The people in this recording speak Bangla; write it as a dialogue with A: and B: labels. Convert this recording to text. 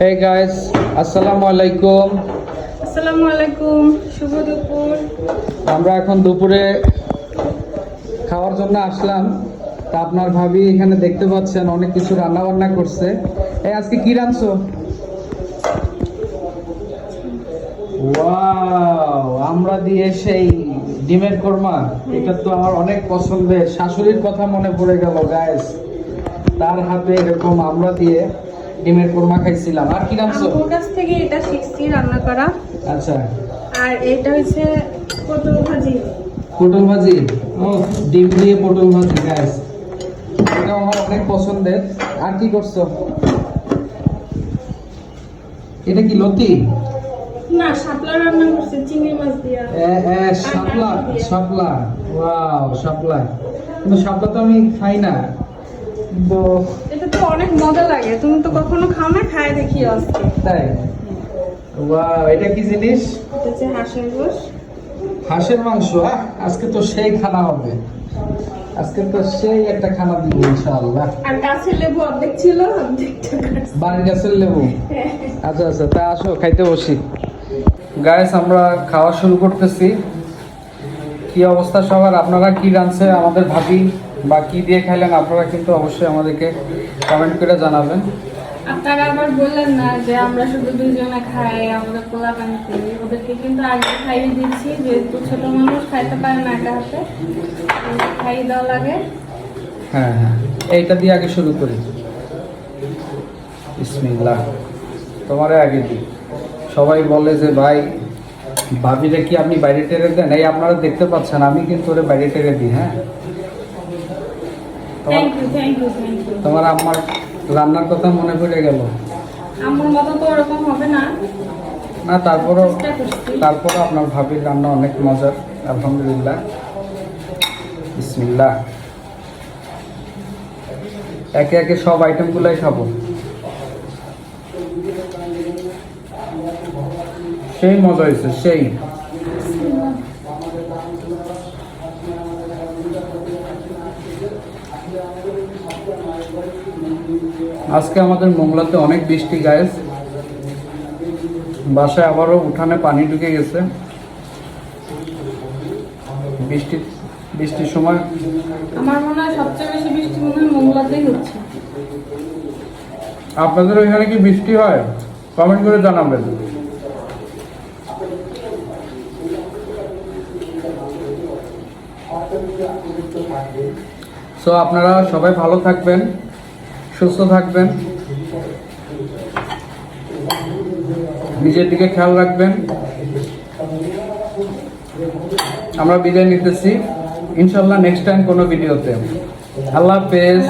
A: হে গাইস আসসালামু আলাইকুম
B: আসসালামু আলাইকুম শুভ দুপুর।
A: আমরা এখন দুপুরে খাওয়ার জন্য আসলাম। তা আপনার ভাবি এখানে দেখতে পাচ্ছেন অনেক কিছু রান্না বান্না করছে। এই আজকে কি রাঁধছো? ওয়াও আমরা দিয়ে সেই ডিমের কোরমা। এটা তো আমার অনেক পছন্দের। শাশুড়ির কথা মনে পড়ে গেল গাইস তার হাতে এরকম আমরা দিয়ে ডিমের কোরমা খাইছিলাম। আর কি রাঁধছো
B: আপুর কাছ থেকে এটা শিখছি রান্না করা।
A: আচ্ছা।
B: আর এটা হচ্ছে পটল ভাজি।
A: পটল ভাজি? ও ডিম দিয়ে পটল ভাজি গ্যাস এটা আমার অনেক পছন্দের। আর কি করছ? এটা কি লতি?
B: না শাপলা রান্না করছে চিংড়ি মাছ দিয়া।
A: এ, শাপলা শাপলা। ওয়াও শাপলা। কিন্তু শাপলা তো আমি খাই না। তো
B: অনেক মজা লাগে। তুমি তো কখনো খাও না খায় দেখি আজকে।
A: তাই? ওয়াও এটা কি জিনিস?
B: এটা হচ্ছে হাঁসের গোশ।
A: হাঁসের মাংস? আহ, আজকে তো সেই খানা হবে। আজকে তো সেই একটা খানা দিব ইনশাআল্লাহ।
B: আর গাছের লেবু অর্ধেক ছিল অর্ধেকটা
A: বাড়ির গাছের লেবু? আচ্ছা আচ্ছা তা আসো খাইতে বসি। গাইস আমরা খাওয়া শুরু করতেছি। কি অবস্থা সবার? আপনারা কি রাঁধছে? আমাদের ভাবি? বা কি দিয়ে খাইলেন আপনারা কিন্তু অবশ্যই আমাদেরকে কমেন্ট করে জানাবেন।
B: আপনারা আবার বললেন না যে আমরা শুধু দুজনে খাই আমরা পোলা পানি করি। ওদেরকে কিন্তু আগে খাইয়ে দিচ্ছি যেহেতু ছোট মানুষ খাইতে পারে না একা হাতে। খাইয়ে দেওয়া লাগে।
A: হ্যাঁ হ্যাঁ। এইটা দিয়ে আগে শুরু করি। তোমারে আগে দিই। সবাই বলে যে ভাই ভাবিরে কি আপনি বাইরে টেরে দেন? এই আপনারা দেখতে পাচ্ছেন আমি কিন্তু ওরে বাইরে টেরে দিই হ্যাঁ? তোমার আমার রান্নার কথা মনে পড়ে গেল।
B: আমার মতো তো ওরকম হবে না।
A: না তারপরও তারপরও আপনার ভাবির রান্না অনেক মজার আলহামদুলিল্লাহ। বিসমিল্লাহ। একে একে সব আইটেমগুলোই খাব। সেই মজা হয়েছে সেই। আজকে আমাদের মোংলাতে অনেক বৃষ্টি গায়েস বাসায় আবারও উঠানে পানি ঢুকে গেছে। বৃষ্টি বৃষ্টির সময়
B: আমার মনে হয় সবচেয়ে বেশি বৃষ্টি মনে হয় মঙ্গলাতেই হচ্ছে।
A: আপনাদের ওইখানে কি বৃষ্টি হয়? কমেন্ট করে জানাবেন। সো আপনারা সবাই ভালো থাকবেন, সুস্থ থাকবেন, নিজের দিকে খেয়াল রাখবেন। আমরা বিদায় নিতেছি। ইনশাল্লাহ নেক্সট টাইম কোনো ভিডিওতে। আল্লাহ হাফেজ।